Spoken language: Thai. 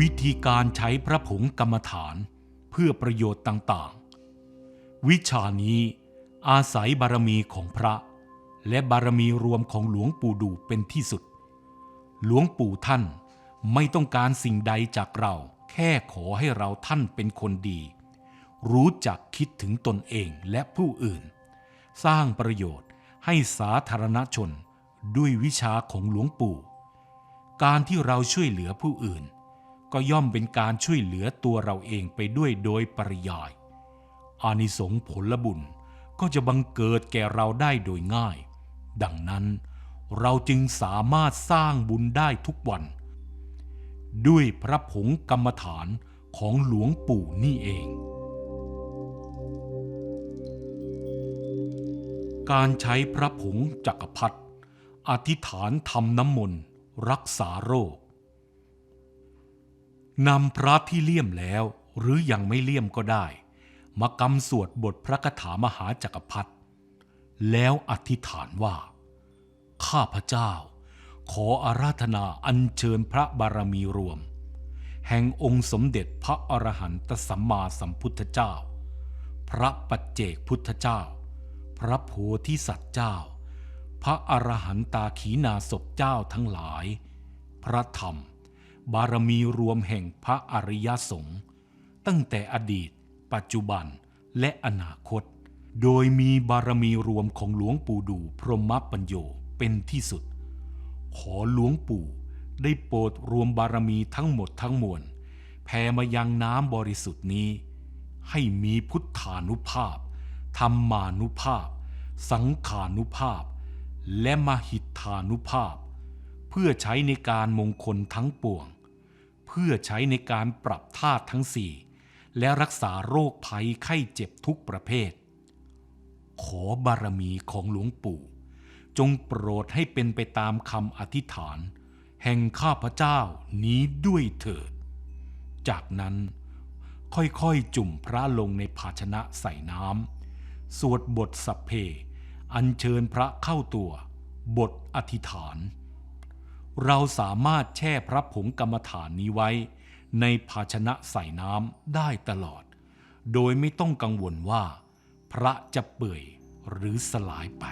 วิธีการใช้พระผงกรรมฐานเพื่อประโยชน์ต่างๆ วิชานี้อาศัยบารมีของพระ และบารมีรวมของหลวงปู่ดูเป็นที่สุด หลวงปู่ท่านไม่ต้องการสิ่งใดจากเราแค่ขอให้เราท่านเป็นคนดี รู้จักคิดถึงตนเองและผู้อื่น สร้างประโยชน์ให้สาธารณชนด้วยวิชาของหลวงปู่ การที่เราช่วยเหลือผู้อื่น ก็ย่อมเป็นการช่วยเหลือตัวเราเองไปด้วยโดยปริยาย อานิสงส์ผลบุญก็จะบังเกิดแก่เราได้โดยง่าย ดังนั้นเราจึงสามารถสร้างบุญได้ทุกวัน ด้วยพระผงกรรมฐานของหลวงปู่นี่เอง การใช้พระผงจักรพรรดิอธิษฐานทำน้ำมนต์รักษาโรค นำพระที่เลี่ยมแล้วหรือยังไม่เลี่ยมก็ได้ มากำสวดบทพระคาถามหาจักรพรรดิแล้วอธิษฐานว่า ข้าพเจ้า ขออาราธนาอัญเชิญพระบารมีรวม แห่งองค์สมเด็จพระอรหันตสัมมาสัมพุทธเจ้า พระปัจเจกพุทธเจ้า พระโพธิสัตว์เจ้า พระอรหันตาขีนาศพเจ้าทั้งหลาย พระธรรม บารมีรวมแห่งพระอริยสงฆ์ตั้งแต่อดีต ปัจจุบันและอนาคต โดยมีบารมีรวมของหลวงปู่ดูพรหมปัญโยเป็นที่สุด ขอหลวงปู่ได้โปรดรวมบารมีทั้งหมดทั้งมวลแผ่มายังน้ำบริสุทธิ์นี้ ให้มีพุทธานุภาพ ธรรมานุภาพ สังขานุภาพ และมหิทธานุภาพ พื่อใช้ในการมงคลทั้งปวง เพื่อใช้ในการปรับธาตุทั้งสี่ และรักษาโรคภัยไข้เจ็บทุกประเภท ขอบารมีของหลวงปู่ จงโปรดให้เป็นไปตามคำอธิษฐาน แห่งข้าพเจ้านี้ด้วยเถิด จากนั้นค่อยๆจุ่มพระลงในภาชนะใส่น้ำสวดบทสัพเพ อัญเชิญพระเข้าตัว บทอธิษฐาน เราสามารถแช่พระผงกรรมฐานนี้ไว้ ในภาชนะใส่น้ำได้ตลอด โดยไม่ต้องกังวลว่า พระจะเปื่อยหรือสลายไป